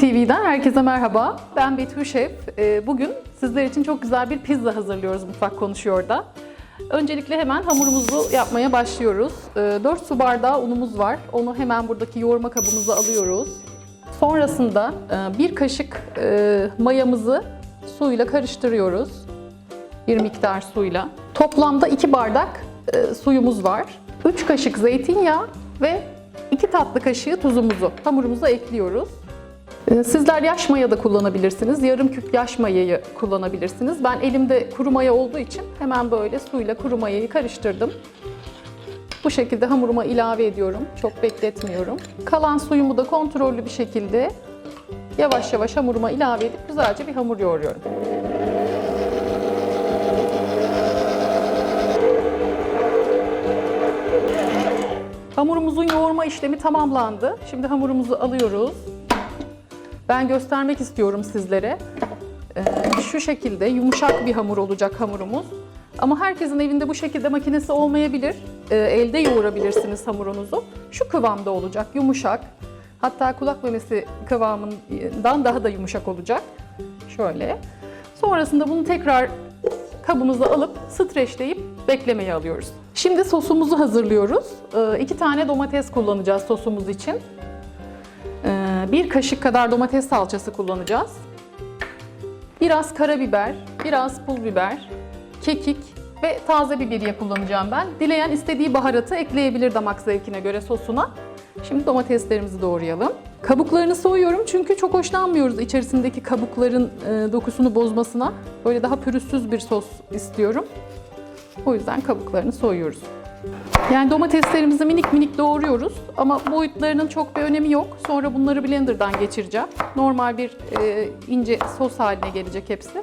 TV'den herkese merhaba. Ben Betül Şef. Ee, Bugün sizler için çok güzel bir pizza hazırlıyoruz Mutfak Konuşuyor'da. Öncelikle hemen hamurumuzu yapmaya başlıyoruz. 4 su bardağı unumuz var. Onu hemen buradaki yoğurma kabımıza alıyoruz. Sonrasında e, bir kaşık e, mayamızı suyla karıştırıyoruz. Bir miktar suyla. Toplamda 2 bardak e, suyumuz var. 3 kaşık zeytinyağı ve 2 tatlı kaşığı tuzumuzu hamurumuza ekliyoruz. Ee, Sizler yaş maya da kullanabilirsiniz. Yarım küp yaş mayayı kullanabilirsiniz. Ben elimde kuru maya olduğu için hemen böyle suyla kuru mayayı karıştırdım. Bu şekilde hamuruma ilave ediyorum. Çok bekletmiyorum. Kalan suyumu da kontrollü bir şekilde yavaş yavaş hamuruma ilave edip güzelce bir hamur yoğuruyorum. Hamurumuzun yoğurma işlemi tamamlandı. Şimdi hamurumuzu alıyoruz. Ben göstermek istiyorum sizlere. Ee, şu şekilde yumuşak bir hamur olacak hamurumuz. Ama herkesin evinde bu şekilde makinesi olmayabilir. Ee, elde yoğurabilirsiniz hamurunuzu. Şu kıvamda olacak, yumuşak. Hatta kulak memesi kıvamından daha da yumuşak olacak. Şöyle. Sonrasında bunu tekrar kabımıza alıp streçleyip beklemeye alıyoruz. Şimdi sosumuzu hazırlıyoruz. Ee, iki tane domates kullanacağız sosumuz için. Ee, bir kaşık kadar domates salçası kullanacağız. Biraz karabiber, biraz pul biber, kekik ve taze biberiye kullanacağım ben. Dileyen istediği baharatı ekleyebilir damak zevkine göre sosuna. Şimdi domateslerimizi doğrayalım. Kabuklarını soyuyorum çünkü çok hoşlanmıyoruz içerisindeki kabukların e, dokusunu bozmasına. Böyle daha pürüzsüz bir sos istiyorum. O yüzden kabuklarını soyuyoruz. Yani domateslerimizi minik minik doğruyoruz ama boyutlarının çok bir önemi yok. Sonra bunları blenderdan geçireceğim. Normal bir e, ince sos haline gelecek hepsi.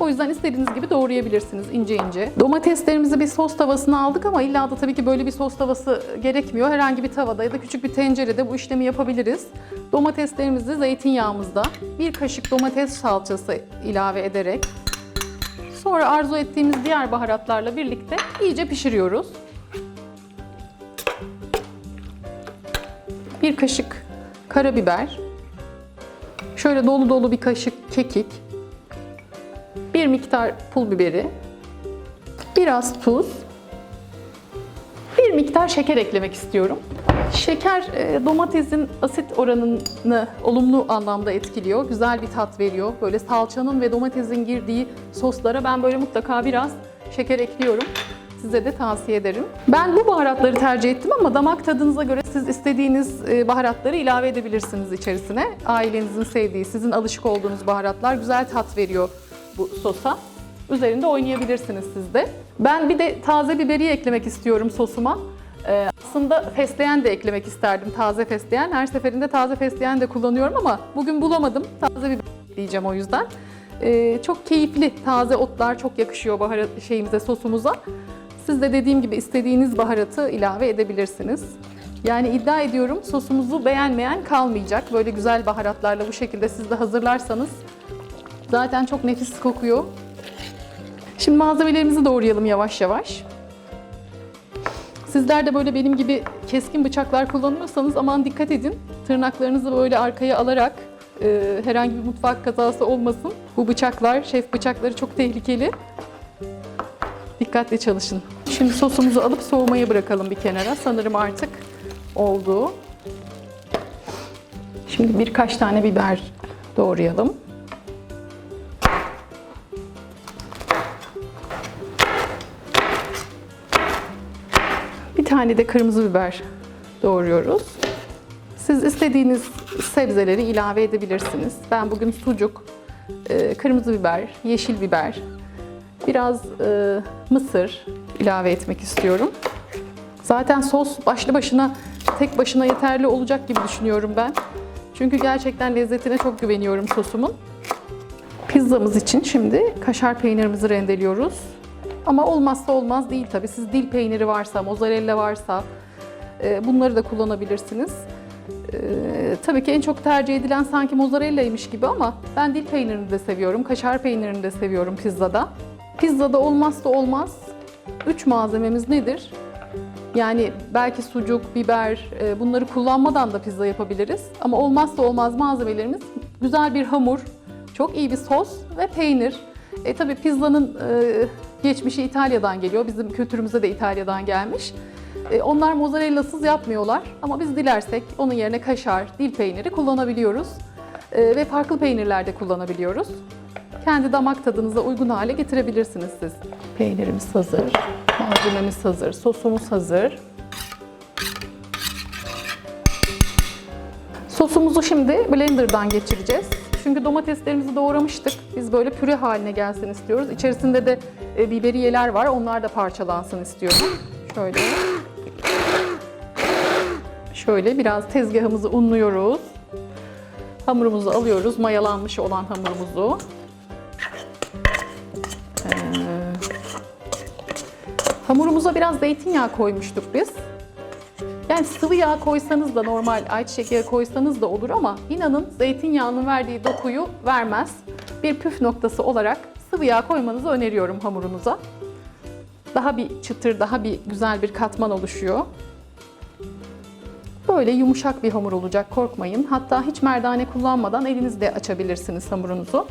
O yüzden istediğiniz gibi doğrayabilirsiniz ince ince. Domateslerimizi bir sos tavasına aldık ama illa da tabii ki böyle bir sos tavası gerekmiyor. Herhangi bir tavada ya da küçük bir tencerede bu işlemi yapabiliriz. Domateslerimizi zeytinyağımızda bir kaşık domates salçası ilave ederek sonra arzu ettiğimiz diğer baharatlarla birlikte iyice pişiriyoruz. Bir kaşık karabiber, şöyle dolu dolu bir kaşık kekik, bir miktar pul biberi, biraz tuz, bir miktar şeker eklemek istiyorum. Şeker e, domatesin asit oranını olumlu anlamda etkiliyor. Güzel bir tat veriyor. Böyle salçanın ve domatesin girdiği soslara ben böyle mutlaka biraz şeker ekliyorum. Size de tavsiye ederim. Ben bu baharatları tercih ettim ama damak tadınıza göre siz istediğiniz e, baharatları ilave edebilirsiniz içerisine. Ailenizin sevdiği, sizin alışık olduğunuz baharatlar güzel tat veriyor bu sosa. Üzerinde oynayabilirsiniz siz de. Ben bir de taze biberi eklemek istiyorum sosuma. Ee, aslında fesleğen de eklemek isterdim, taze fesleğen. Her seferinde taze fesleğen de kullanıyorum ama bugün bulamadım. Taze biber ekleyeceğim o yüzden. Ee, çok keyifli taze otlar çok yakışıyor baharat şeyimize, sosumuza. Siz de dediğim gibi istediğiniz baharatı ilave edebilirsiniz. Yani iddia ediyorum sosumuzu beğenmeyen kalmayacak. Böyle güzel baharatlarla bu şekilde siz de hazırlarsanız zaten çok nefis kokuyor. Şimdi malzemelerimizi doğrayalım yavaş yavaş. Sizler de böyle benim gibi keskin bıçaklar kullanıyorsanız aman dikkat edin. Tırnaklarınızı böyle arkaya alarak e, herhangi bir mutfak kazası olmasın. Bu bıçaklar, şef bıçakları çok tehlikeli. Dikkatli çalışın. Şimdi sosumuzu alıp soğumaya bırakalım bir kenara. Sanırım artık oldu. Şimdi birkaç tane biber doğrayalım. Bir tane de kırmızı biber doğruyoruz. Siz istediğiniz sebzeleri ilave edebilirsiniz. Ben bugün sucuk, e, kırmızı biber, yeşil biber, biraz e, mısır ilave etmek istiyorum. Zaten sos başlı başına tek başına yeterli olacak gibi düşünüyorum ben. Çünkü gerçekten lezzetine çok güveniyorum sosumun. Pizzamız için şimdi kaşar peynirimizi rendeliyoruz. Ama olmazsa olmaz değil tabii. Siz dil peyniri varsa, mozzarella varsa e, bunları da kullanabilirsiniz. E, tabii ki en çok tercih edilen sanki mozzarella'ymış gibi ama ben dil peynirini de seviyorum, kaşar peynirini de seviyorum pizzada. Pizzada olmazsa olmaz 3 malzememiz nedir? Yani belki sucuk, biber e, bunları kullanmadan da pizza yapabiliriz. Ama olmazsa olmaz malzemelerimiz güzel bir hamur, çok iyi bir sos ve peynir. E tabii pizzanın e, geçmişi İtalya'dan geliyor. Bizim kültürümüze de İtalya'dan gelmiş. E, onlar mozzarellasız yapmıyorlar ama biz dilersek onun yerine kaşar, dil peyniri kullanabiliyoruz. E, ve farklı peynirler de kullanabiliyoruz. Kendi damak tadınıza uygun hale getirebilirsiniz siz. Peynirimiz hazır, malzememiz hazır, sosumuz hazır. Sosumuzu şimdi blenderdan geçireceğiz. Çünkü domateslerimizi doğramıştık. Biz böyle püre haline gelsin istiyoruz. İçerisinde de e, biberiyeler var. Onlar da parçalansın istiyorum. Şöyle. Şöyle biraz tezgahımızı unluyoruz. Hamurumuzu alıyoruz. Mayalanmış olan hamurumuzu. Hamurumuza biraz zeytinyağı koymuştuk biz. Yani sıvı yağ koysanız da normal ayçiçek yağı koysanız da olur ama inanın zeytinyağının verdiği dokuyu vermez. Bir püf noktası olarak sıvı yağ koymanızı öneriyorum hamurunuza. Daha bir çıtır, daha bir güzel bir katman oluşuyor. Böyle yumuşak bir hamur olacak korkmayın. Hatta hiç merdane kullanmadan elinizle açabilirsiniz hamurunuzu.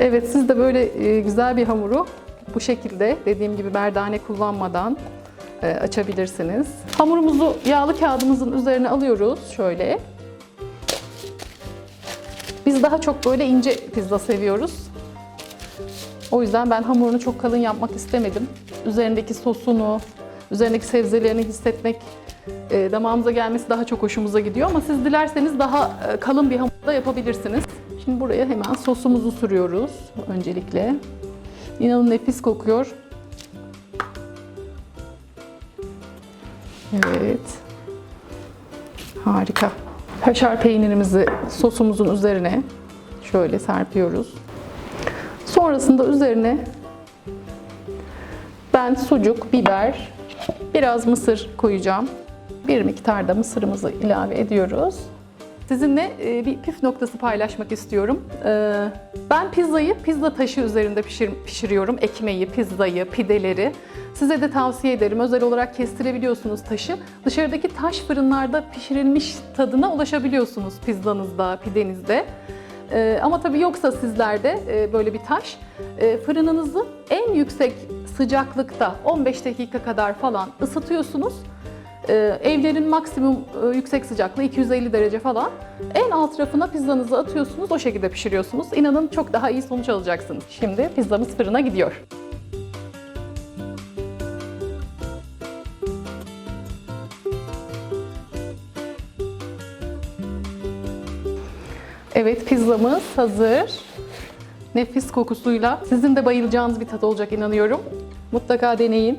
Evet siz de böyle e, güzel bir hamuru bu şekilde dediğim gibi merdane kullanmadan e, açabilirsiniz. Hamurumuzu yağlı kağıdımızın üzerine alıyoruz şöyle. Biz daha çok böyle ince pizza seviyoruz. O yüzden ben hamurunu çok kalın yapmak istemedim. Üzerindeki sosunu, üzerindeki sebzelerini hissetmek, e, damağımıza gelmesi daha çok hoşumuza gidiyor. Ama siz dilerseniz daha kalın bir hamur da yapabilirsiniz. Şimdi buraya hemen sosumuzu sürüyoruz öncelikle. İnanın nefis kokuyor. Evet. Harika. Kaşar peynirimizi sosumuzun üzerine şöyle serpiyoruz. Sonrasında üzerine ben sucuk, biber, biraz mısır koyacağım. Bir miktar da mısırımızı ilave ediyoruz. Sizinle e, bir püf noktası paylaşmak istiyorum. E, Ben pizzayı pizza taşı üzerinde pişir, pişiriyorum. Ekmeği, pizzayı, pideleri. Size de tavsiye ederim. Özel olarak kestirebiliyorsunuz taşı. Dışarıdaki taş fırınlarda pişirilmiş tadına ulaşabiliyorsunuz pizzanızda, pidenizde. E, Ama tabii yoksa sizlerde böyle bir taş, fırınınızı en yüksek sıcaklıkta 15 dakika kadar falan ısıtıyorsunuz. Ee, evlerin maksimum e, yüksek sıcaklığı 250 derece falan. En alt rafına pizzanızı atıyorsunuz, o şekilde pişiriyorsunuz. İnanın çok daha iyi sonuç alacaksınız. Şimdi pizzamız fırına gidiyor. Evet, pizzamız hazır. Nefis kokusuyla. Sizin de bayılacağınız bir tat olacak inanıyorum. Mutlaka deneyin.